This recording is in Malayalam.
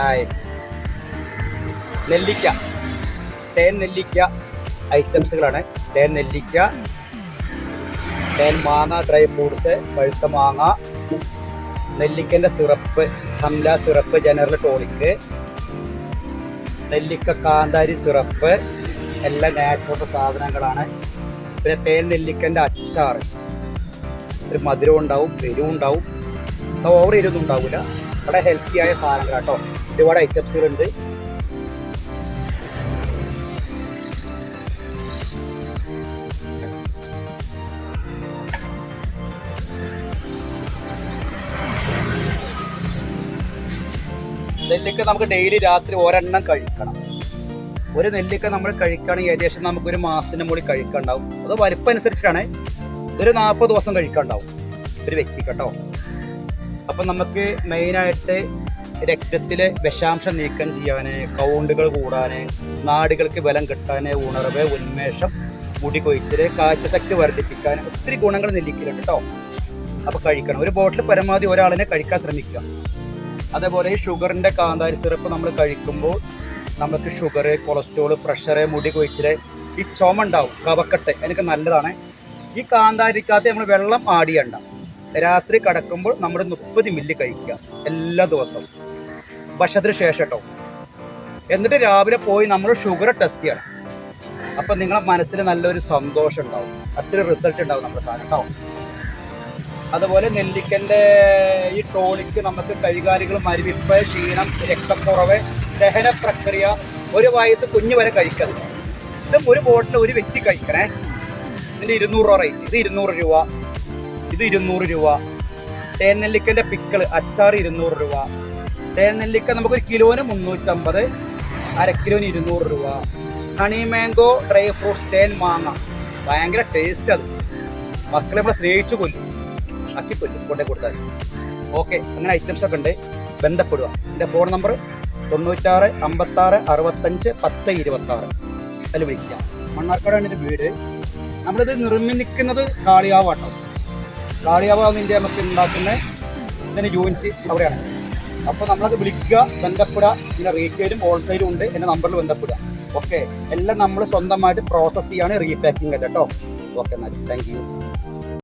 ആയി. നെല്ലിക്ക. തേൻ നെല്ലിക്ക ഐറ്റംസുകളാണ്. തേൻ നെല്ലിക്ക തേൻ മാങ്ങ ഡ്രൈ ഫ്രൂട്ട്സ് പഴുത്ത മാങ്ങ നെല്ലിക്കന്റെ സിറപ്പ് ഹംല സിറപ്പ് ജനറൽ ടോണിക്ക് നെല്ലിക്ക കാന്താരി സിറപ്പ് എല്ലാ നാച്ചുറൽ സാധനങ്ങളാണ്. പിന്നെ തേൻ നെല്ലിക്കന്റെ അച്ചാർ. ഒരു മധുരം ഉണ്ടാവും എരിവും ഉണ്ടാവും. ഓവർ എരിവൊന്നും ഉണ്ടാവില്ല. ആയ സാധനങ്ങൾ കേട്ടോ. ഒരുപാട് ഐറ്റംസുകളുണ്ട്. നെല്ലിക്ക നമുക്ക് ഡെയിലി രാത്രി ഒരെണ്ണം കഴിക്കണം. ഒരു നെല്ലിക്ക നമ്മൾ കഴിക്കുകയാണെങ്കിൽ ഏകദേശം നമുക്ക് ഒരു മാസത്തിന് മുകളിൽ കഴിക്കണ്ടാവും അത് വലിപ്പം അനുസരിച്ചാണ് ഒരു നാൽപ്പത് ദിവസം കഴിക്കണ്ടാവും ഒരു വ്യക്തി കേട്ടോ. അപ്പം നമുക്ക് മെയിനായിട്ട് രക്തത്തിലെ വിഷാംശം നീക്കം ചെയ്യാൻ കൗണ്ടുകൾ കൂടാൻ നാടുകൾക്ക് ബലം കിട്ടാൻ ഉണർവ് ഉന്മേഷം മുടി കൊഴിച്ചിൽ കാഴ്ചശക്തി വർദ്ധിപ്പിക്കാൻ ഒത്തിരി ഗുണങ്ങൾ നെല്ലിക്കലുണ്ട് കേട്ടോ അപ്പോൾ കഴിക്കണം. ഒരു ബോട്ടിൽ പരമാവധി ഒരാളിനെ കഴിക്കാൻ ശ്രമിക്കുക. അതേപോലെ ഈ ഷുഗറിന്റെ കാന്താരി സിറപ്പ് നമ്മൾ കഴിക്കുമ്പോൾ നമുക്ക് ഷുഗർ കൊളസ്ട്രോൾ പ്രഷർ മുടി കൊഴിച്ചിൽ ഈ ചുമ ഉണ്ടാവും കവക്കട്ട് എനിക്ക് നല്ലതാണ്. ഈ കാന്താരിക്കകത്ത് നമ്മൾ വെള്ളം ആടിയണ്ട രാത്രി കടക്കുമ്പോൾ നമ്മൾ മുപ്പത് മില്ലി കഴിക്കുക എല്ലാ ദിവസവും. ഭക്ഷണത്തിന് ശേഷം കേട്ടോ എന്നിട്ട് രാവിലെ പോയി നമ്മൾ ഷുഗർ ടെസ്റ്റ് ചെയ്യണം. അപ്പം നിങ്ങളെ മനസ്സിൽ നല്ലൊരു സന്തോഷം ഉണ്ടാവും. അത്ര റിസൾട്ട് ഉണ്ടാവും നമ്മുടെ സാധനം. കേട്ടോ അതുപോലെ നെല്ലിക്കന്റെ ഈ ടോണിക്ക് നമുക്ക് കൈകാലികൾ മരുവിപ്പ് ക്ഷീണം രക്തക്കുറവ് ദഹന പ്രക്രിയ ഒരു വയസ്സ് കുഞ്ഞു വരെ കഴിക്കുന്നത് ഇത് ഒരു ബോട്ടിൽ ഒരു വ്യക്തി കഴിക്കണേ. ഇതിന്റെ ഇരുന്നൂറ് രൂപ റേറ്റ് ഇത് ഇരുന്നൂറ് രൂപ ഇത് ഇരുന്നൂറ് രൂപ. തേൻ നെല്ലിക്കന്റെ പിക്കിൾ അച്ചാർ ഇരുന്നൂറ് രൂപ. തേൻ നമുക്ക് ഒരു കിലോന് മുന്നൂറ്റമ്പത് കിലോന് ഇരുന്നൂറ് രൂപ. ഹണി മാംഗോ ഡ്രൈ ഫ്രൂട്ട്സ് തേൻ മാങ്ങ. ഭയങ്കര ടേസ്റ്റ് അത്. മക്കളെ ഇവിടെ സ്നേഹിച്ചു കൊല്ലും. അക്കിക്കൊല്ലും കൊണ്ടേ കൊടുത്താൽ. ഓക്കെ അങ്ങനെ ഐറ്റംസ് ഒക്കെ ഉണ്ട്. ബന്ധപ്പെടുക. എന്റെ ഫോൺ നമ്പർ തൊണ്ണൂറ്റാറ് അമ്പത്താറ് അറുപത്തഞ്ച് പത്ത് ഇരുപത്താറ്. അതിൽ വിളിക്കാം. മണ്ണാർക്കാടാണ് എന്റെ വീട്. നമ്മളിത് നിർമ്മിക്കുന്നത് കാളിയാവാട്ടോ. കാളിയാവാന്ന് ഇന്ത്യ നമുക്ക് ഉണ്ടാക്കുന്ന ഇതിന്റെ യൂണിറ്റ് അവിടെയാണ്. അപ്പോൾ നമ്മളത് വിളിക്കുക ബന്ധപ്പെടുക. പിന്നെ റീറ്റെയിലും ഹോൾസെയിലും ഉണ്ട് എന്റെ നമ്പറിൽ ബന്ധപ്പെടുക. ഓക്കെ എല്ലാം നമ്മൾ സ്വന്തമായിട്ട് പ്രോസസ് ചെയ്യാണ് റീപാക്കിംഗ് കേട്ടോ. ഓക്കെ എന്നാൽ താങ്ക് യു